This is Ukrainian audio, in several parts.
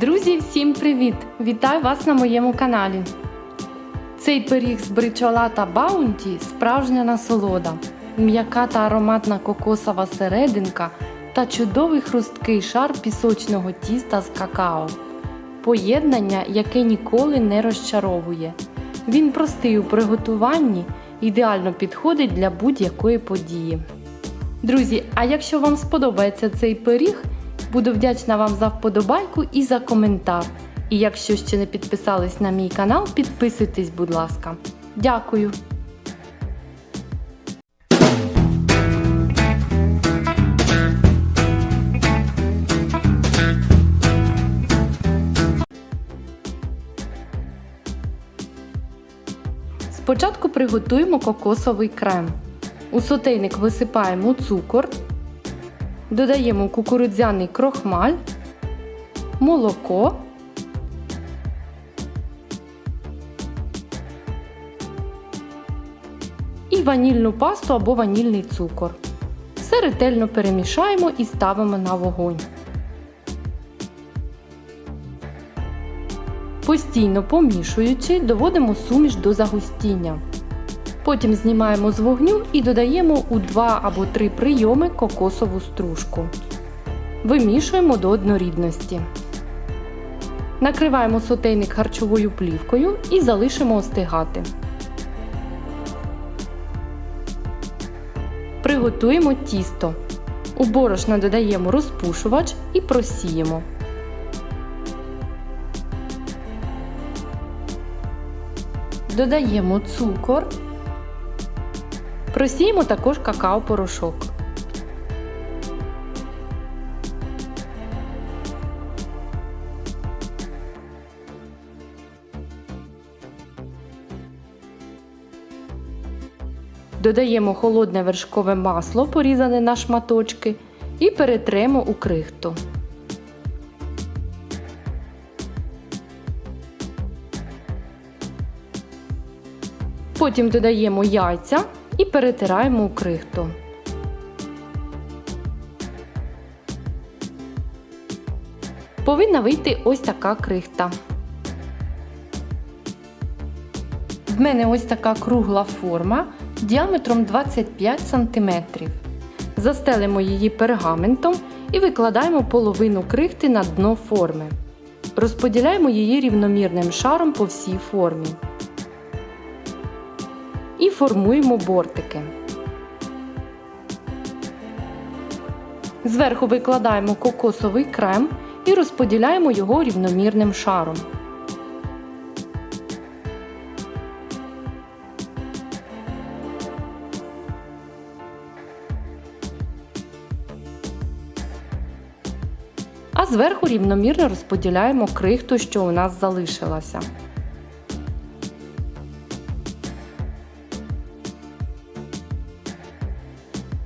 Друзі, всім привіт! Вітаю вас на моєму каналі. Цей пиріг з бричола та баунті справжня насолода, м'яка та ароматна кокосова серединка та чудовий хрусткий шар пісочного тіста з какао. Поєднання, яке ніколи не розчаровує. Він простий у приготуванні, ідеально підходить для будь-якої події. Друзі, а якщо вам сподобається цей пиріг, буду вдячна вам за вподобайку і за коментар. І якщо ще не підписались на мій канал, підписуйтесь, будь ласка. Дякую! Спочатку приготуємо кокосовий крем. У сотейник висипаємо цукор, додаємо кукурудзяний крохмаль, молоко, і ванільну пасту або ванільний цукор. Все ретельно перемішаємо і ставимо на вогонь. Постійно помішуючи, доводимо суміш до загустіння. Потім знімаємо з вогню і додаємо у 2 або 3 прийоми кокосову стружку. Вимішуємо до однорідності. Накриваємо сотейник харчовою плівкою і залишимо остигати. Приготуємо тісто. У борошна додаємо розпушувач і просіємо. Додаємо цукор. Просіємо також какао-порошок. Додаємо холодне вершкове масло, порізане на шматочки, і перетремо у крихту. Потім додаємо яйця і перетираємо у крихту. Повинна вийти ось така крихта. В мене ось така кругла форма діаметром 25 см. Застелимо її пергаментом і викладаємо половину крихти на дно форми. Розподіляємо її рівномірним шаром по всій формі. І формуємо бортики. Зверху викладаємо кокосовий крем і розподіляємо його рівномірним шаром. А зверху рівномірно розподіляємо крихту, що у нас залишилася.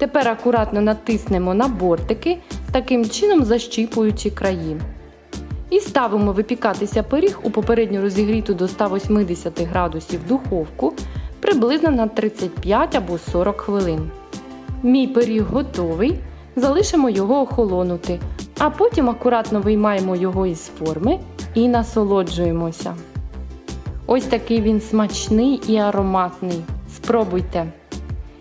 Тепер акуратно натиснемо на бортики, таким чином защіпуючи краї. І ставимо випікатися пиріг у попередньо розігріту до 180 градусів духовку приблизно на 35 або 40 хвилин. Мій пиріг готовий. Залишимо його охолонути, а потім акуратно виймаємо його із форми і насолоджуємося. Ось такий він смачний і ароматний. Спробуйте!